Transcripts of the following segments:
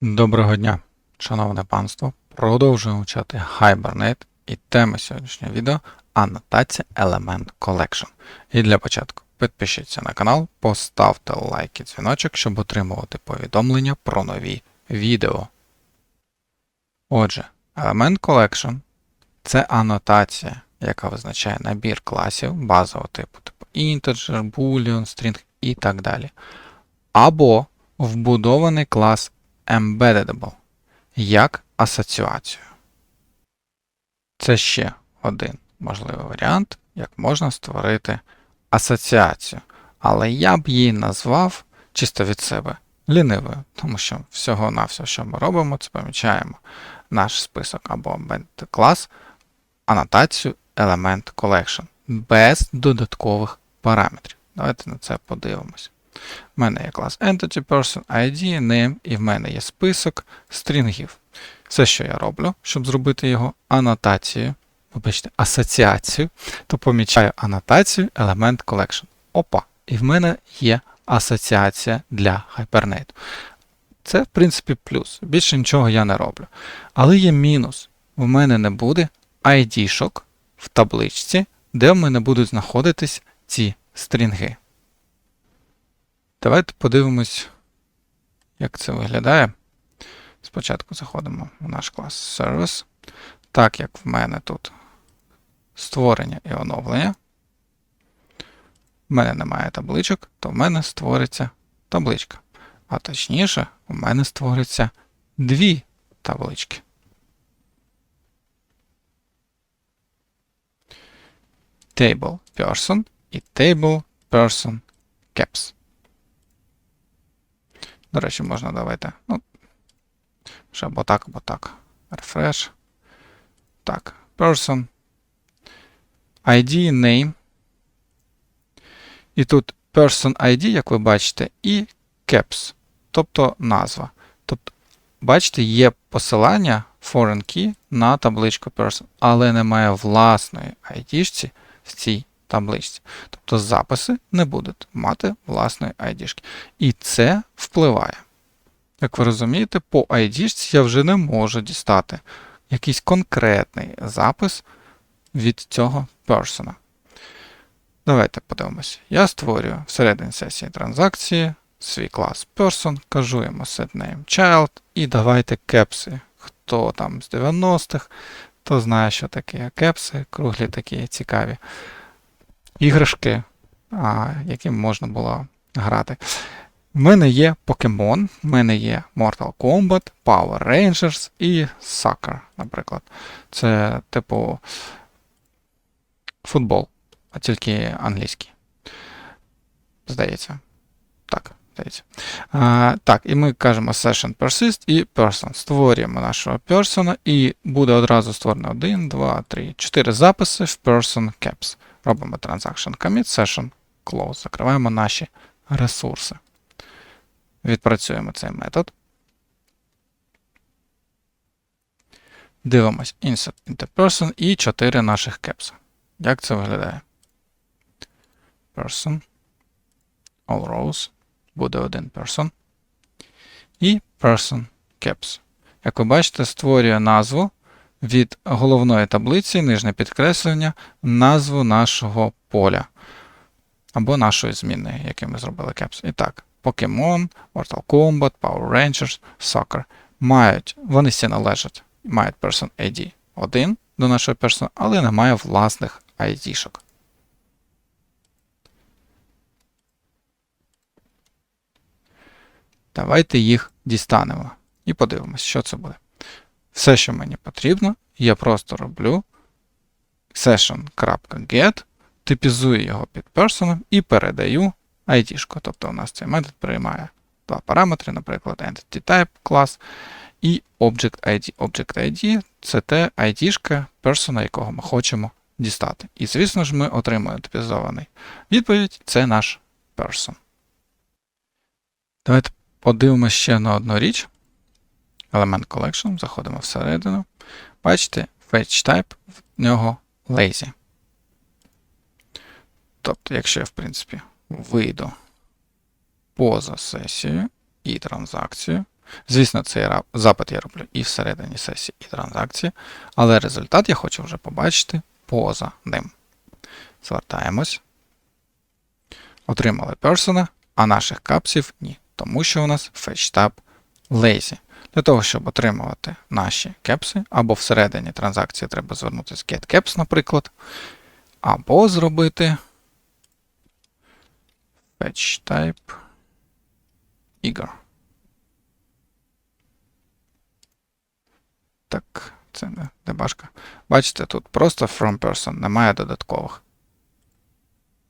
Доброго дня, шановне панство. Продовжуємо вчати Hibernate і тема сьогоднішнього відео анотація Element Collection. І для початку підпишіться на канал, поставте лайк і дзвіночок, щоб отримувати повідомлення про нові відео. Отже, Element Collection це анотація, яка визначає набір класів базового типу, типу integer, boolean, string і так далі. Або вбудований клас embeddable як асоціацію. Це ще один можливий варіант, як можна створити асоціацію. Але я б її назвав чисто від себе лінивою, тому що всього-навсього, що ми робимо, це помічаємо наш список або embedded клас, анотацію element collection без додаткових параметрів. Давайте на це подивимось. У мене є клас Entity Person, ID, Name, і в мене є список стрінгів. Все, що я роблю, щоб зробити його анотацією, вибачте, асоціацію, то помічаю анотацію Element Collection. Опа! І в мене є асоціація для Hibernate. Це, в принципі, плюс. Більше нічого я не роблю. Але є мінус. В мене не буде ID-шок в табличці, де в мене будуть знаходитись ці стрінги. Давайте подивимось, як це виглядає. Спочатку заходимо в наш клас Service. Так як в мене тут створення і оновлення. В мене немає табличок, то в мене створиться табличка. А точніше, у мене створиться дві таблички. Table person і table person caps. До речі, можна давайте. Ну, ще або так, або так. Refresh. Так, person. ID, name. І тут person ID, як ви бачите, і caps, тобто назва. Тобто, бачите, є посилання foreign key на табличку person, але немає власної ID в цій табличці. Тобто записи не будуть мати власної ID. І це впливає. Як ви розумієте, по ID я вже не можу дістати якийсь конкретний запис від цього персона. Давайте подивимося. Я створюю всередині сесії транзакції свій клас person, кажу йому setName child, і давайте кепси. Хто там з 90-х, то знає, що таке кепси, круглі такі цікаві іграшки, а, яким можна було грати. В мене є Pokemon, в мене є Mortal Kombat, Power Rangers і Soccer, наприклад. Це, типу, футбол, а тільки англійський. Здається. Так, здається. А, Так, і ми кажемо session persist і person. Створюємо нашого persona, і буде одразу створено 1, 2, 3, 4 записи в person caps. Робимо transaction commit, session close. Закриваємо наші ресурси. Відпрацюємо цей метод. Дивимось insert into person і 4 наших кепса. Як це виглядає? Person. All rows. Буде один person. І person caps. Як ви бачите, створює назву від головної таблиці, нижнє підкреслення, назву нашого поля. Або нашої зміни, яку ми зробили caps. І так. Pokemon, Mortal Kombat, Power Rangers, Soccer. Мають, вони всі належать, мають Person ID 1 до нашого персона, але немає власних ID-шок. Давайте їх дістанемо і подивимось, що це буде. Все, що мені потрібно, я просто роблю session.get, типізую його під персоном і передаю ID. Тобто у нас цей метод приймає два параметри, наприклад, Entity Type клас і Object ID. Object ID це те ID персона, якого ми хочемо дістати. І, звісно ж, ми отримуємо типізований відповідь це наш person. Давайте подивимося ще на одну річ. Element Collection, заходимо всередину. Бачите, Fetch Type в нього lazy. Тобто, якщо я, в принципі, вийду поза сесією і транзакцію, Звісно, цей запит я роблю і всередині сесії, і транзакції, але результат я хочу вже побачити поза ним. Звертаємось. Отримали персона, а наших капсів ні. Тому що у нас FetchTab lazy. Для того, щоб отримувати наші кепси, або всередині транзакції треба звернутися в getCaps, наприклад, або зробити FetchType Ігор. Так, це не дебашка. Бачите, тут просто from person, немає додаткових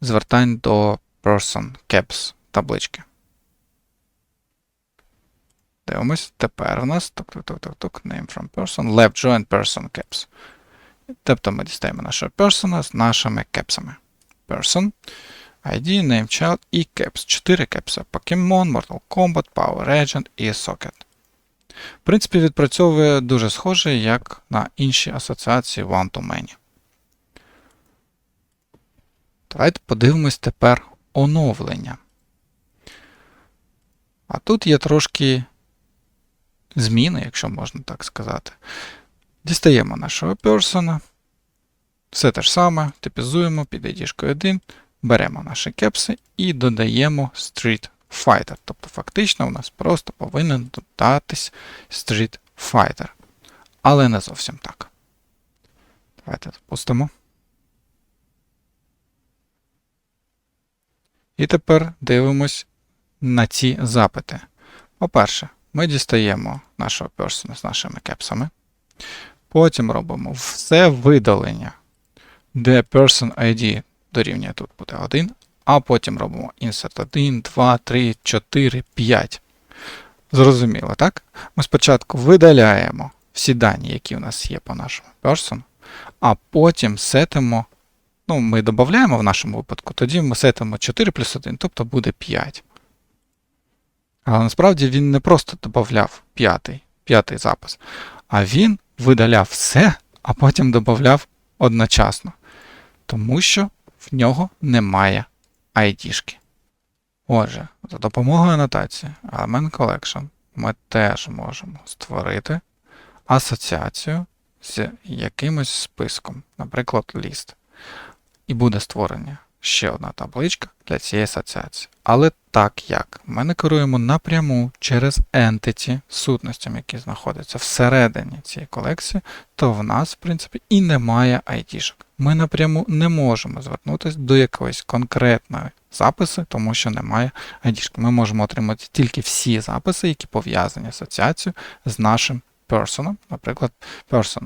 звертань до person caps таблички. Дивимось. Тепер у нас тук, тук, тук, тук, name from person, left join person caps. Тобто ми дістаємо нашого persona з нашими кепсами. Person, ID, name child і caps. 4 кепси. Pokemon, Mortal Kombat, Power Agent і Socket. В принципі, відпрацьовує дуже схоже, як на інші асоціації one-to-many. Давайте подивимось тепер оновлення. А тут є трошки зміни, якщо можна так сказати. Дістаємо нашого персона. Все те ж саме, типізуємо під ID 1, беремо наші кепси і додаємо Street Fighter. Тобто, фактично, у нас просто повинен додатись Street Fighter. Але не зовсім так. Давайте запустимо. І тепер дивимось на ці запити. По-перше, ми дістаємо нашого персона з нашими кепсами. Потім робимо все видалення, де person ID дорівнює тут буде 1, а потім робимо insert 1, 2, 3, 4, 5. Зрозуміло, так? Ми спочатку видаляємо всі дані, які у нас є по нашому person, а потім сетимо Ну, ми додаємо в нашому випадку, тоді ми сетимо 4 плюс 1, тобто буде 5. Але насправді він не просто додавав п'ятий, п'ятий запис, а він видаляв все, а потім додавав одночасно. Тому що в нього немає ID-шки. Отже, за допомогою анотації Element Collection ми теж можемо створити асоціацію з якимось списком, наприклад, ліст і буде створення ще одна табличка для цієї асоціації. Але так як ми не керуємо напряму через entity сутностям, які знаходяться всередині цієї колекції, то в нас, в принципі, і немає ID-шок. Ми напряму не можемо звернутися до якоїсь конкретної записи, тому що немає ID-шки. Ми можемо отримати тільки всі записи, які пов'язані асоціацією з нашим персоном, наприклад, person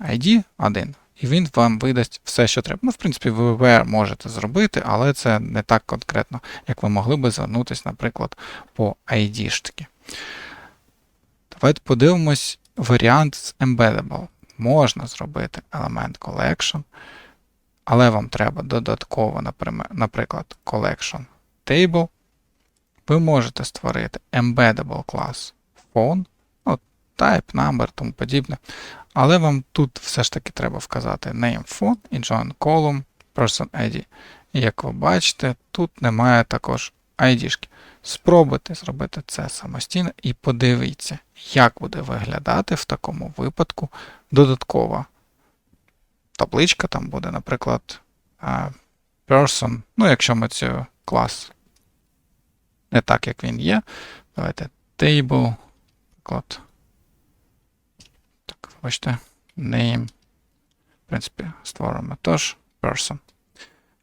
ID 1 і він вам видасть все, що треба. Ну, в принципі, ви можете зробити, але це не так конкретно, як ви могли би звернутися, наприклад, по ID. Давайте подивимось варіант з Embeddable. Можна зробити Element Collection, але вам треба додатково, наприклад, Collection Table. Ви можете створити Embeddable клас Phone, ну, Type, Number, тому подібне. Але вам тут все ж таки треба вказати name phone і join column person ID. І як ви бачите, тут немає також ID. Спробуйте зробити це самостійно і подивіться, як буде виглядати в такому випадку додаткова табличка. Там буде, наприклад, person. Ну, якщо ми цю клас не так, як він є, давайте table, наприклад. Бачите, name. В принципі, створимо тож person.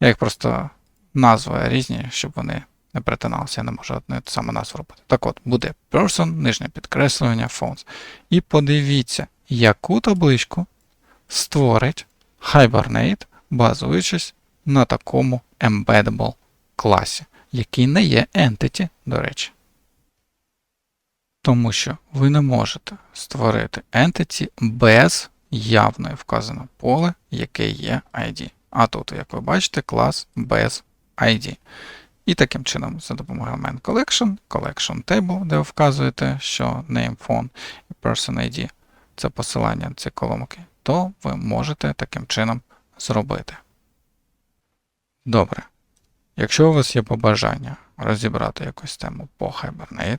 Я їх просто назви різні, щоб вони не перетиналися. Я не можу одну ту саму назву робити. Так от, буде person, нижнє підкреслювання, phones. І подивіться, яку табличку створить Hibernate, базуючись на такому embeddable класі, який не є entity, до речі. Тому що ви не можете створити entity без явної вказаного поле, яке є ID. А тут, як ви бачите, клас без ID. І таким чином, за допомогою element collection, collection table, де ви вказуєте, що name phone і person ID це посилання на ці колонки, то ви можете таким чином зробити. Добре. Якщо у вас є побажання розібрати якусь тему по Hibernate,